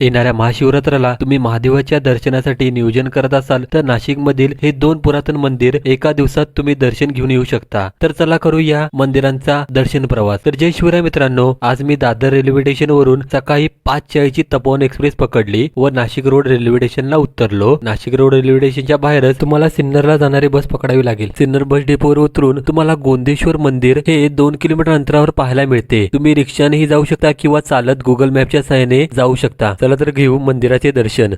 येणाऱ्या महाशिवरात्राला तुम्ही महादेवाच्या दर्शनासाठी नियोजन करत असाल तर नाशिक मधील हे दोन पुरातन मंदिर एका दिवसात तुम्ही दर्शन घेऊन येऊ शकता. तर चला करू या मंदिरांचा दर्शन प्रवास. तर जय शिवराय मित्रांनो आज मी दादर रेल्वे स्टेशन वरून सकाळी पाच चाळीसची तपोवन एक्सप्रेस पकडली व नाशिक रोड रेल्वे स्टेशनला उतरलो. नाशिक रोड रेल्वे स्टेशनच्या बाहेरच तुम्हाला सिन्नरला जाणारी बस पकडावी लागेल. सिन्नर बस डेपोवर उतरून तुम्हाला गोंदेश्वर मंदिर हे दोन किलोमीटर अंतरावर पाहायला मिळते. तुम्ही रिक्षानेही जाऊ शकता किंवा चालत गुगल मॅपच्या सहाय्याने जाऊ शकता. चला तर घेऊ मंदिराचे दर्शन.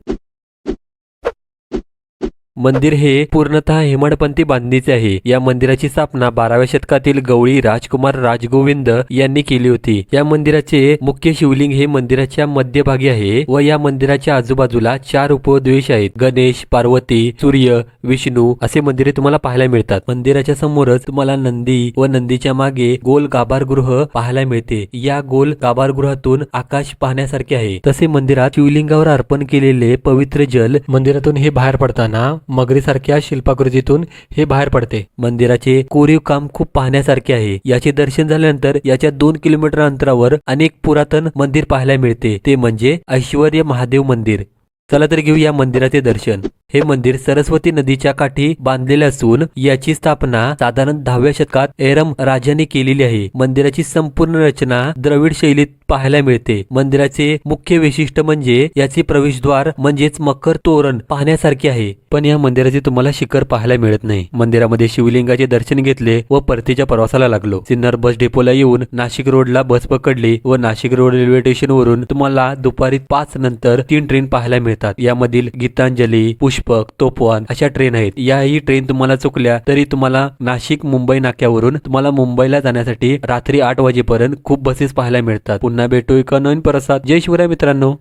मंदिर हे पूर्णतः हेमडपंथी बांधणीचे आहे. या मंदिराची स्थापना बाराव्या शतकातील गवळी राजकुमार राजगोविंद यांनी केली होती. या मंदिराचे मुख्य शिवलिंग हे मंदिराच्या मध्यभागी आहे व या मंदिराच्या आजूबाजूला चार उपद्वेष आहेत. गणेश पार्वती सूर्य विष्णू असे मंदिरे तुम्हाला पाहायला मिळतात. मंदिराच्या समोरच तुम्हाला नंदी व नंदीच्या मागे गोल गाभारगृह पाहायला मिळते. या गोल गाभारगृहातून आकाश पाहण्यासारखे आहे. तसे मंदिरात शिवलिंगावर अर्पण केलेले पवित्र जल मंदिरातून हे बाहेर पडताना मगरीसारख्या शिल्पाकृतीतून हे बाहेर पडते. मंदिराचे कोरीव काम खूप पाहण्यासारखे आहे. याचे दर्शन झाल्यानंतर याच्या दोन किलोमीटर अंतरावर अनेक पुरातन मंदिर पाहायला मिळते. ते म्हणजे ऐश्वर्य महादेव मंदिर. चला तर घेऊ या मंदिराचे दर्शन. हे मंदिर सरस्वती नदीच्या काठी बांधलेले असून याची स्थापना साधारण दहाव्या शतकात एरम राजाने केलेली आहे. मंदिराची संपूर्ण रचना द्रविड शैलीत पाहायला मिळते. मंदिराचे मुख्य वैशिष्ट्य म्हणजे याचे प्रवेशद्वार म्हणजेच मकर तोरण पाहण्यासारखे आहे. पण या मंदिराचे तुम्हाला शिखर पाहायला मिळत नाही. मंदिरामध्ये शिवलिंगाचे दर्शन घेतले व परतीच्या प्रवासाला लागलो. सिन्नर बस डेपोला येऊन नाशिक रोडला बस पकडली व नाशिक रोड रेल्वे स्टेशनवरून तुम्हाला दुपारी पाच नंतर तीन ट्रेन पाहायला मिळते येतात यामधील गीतांजली पुष्पक तोपवान अशा ट्रेन आहेत. याही ट्रेन तुम्हाला चुकल्या तरी तुम्हाला नाशिक मुंबई नाक्यावरून तुम्हाला मुंबईला जाण्यासाठी रात्री आठ वाजेपर्यंत खूप बसेस पाहायला मिळतात. पुन्हा भेटू एका नवीन प्रसाद जय शिवराय मित्रांनो.